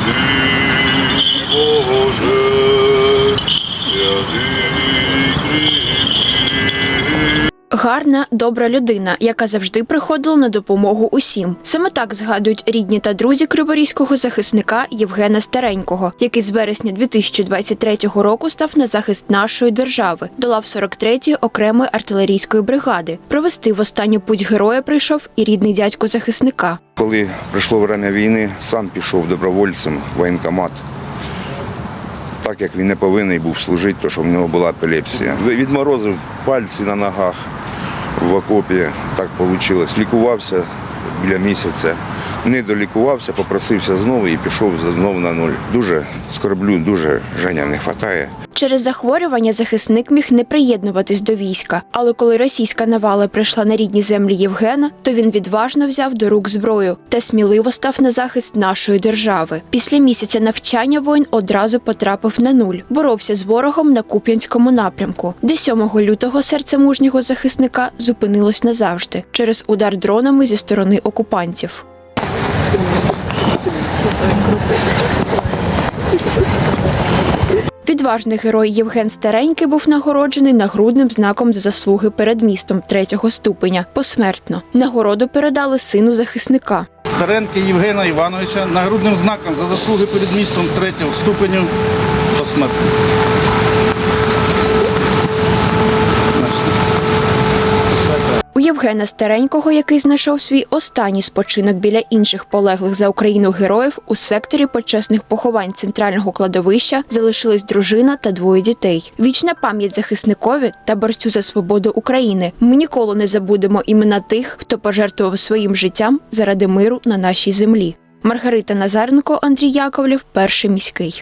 Dude. Гарна, добра людина, яка завжди приходила на допомогу усім. Саме так згадують рідні та друзі криворізького захисника Євгена Старенького, який з вересня 2023 року став на захист нашої держави, до лав 43-ї окремої артилерійської бригади. Провести в останню путь героя прийшов і рідний дядько захисника. Коли прийшло время війни, сам пішов добровольцем в воєнкомат. Так як він не повинен був служити, тому що в нього була епілепсія. Відморозив пальці на ногах в окопі, так вийшло. Лікувався біля місяця. Не долікувався, попросився знову і пішов знову на нуль. Дуже скорблю, дуже Женя не вистачає. Через захворювання захисник міг не приєднуватись до війська, але коли російська навала прийшла на рідні землі Євгена, то він відважно взяв до рук зброю та сміливо став на захист нашої держави. Після місяця навчання воїн одразу потрапив на нуль, боровся з ворогом на Куп'янському напрямку, де 7 лютого серце мужнього захисника зупинилось назавжди через удар дронами зі сторони окупантів. Відважний герой Євген Старенький був нагороджений нагрудним знаком за заслуги перед містом третього ступеня посмертно. Нагороду передали сину захисника. Старенки Євгена Івановича нагрудним знаком за заслуги перед містом третього ступеню посмертно. Євгена Старенького, який знайшов свій останній спочинок біля інших полеглих за Україну героїв, у секторі почесних поховань центрального кладовища залишились дружина та двоє дітей. Вічна пам'ять захисникові та борцю за свободу України. Ми ніколи не забудемо імена тих, хто пожертвував своїм життям заради миру на нашій землі. Маргарита Назаренко, Андрій Яковлів, перший міський.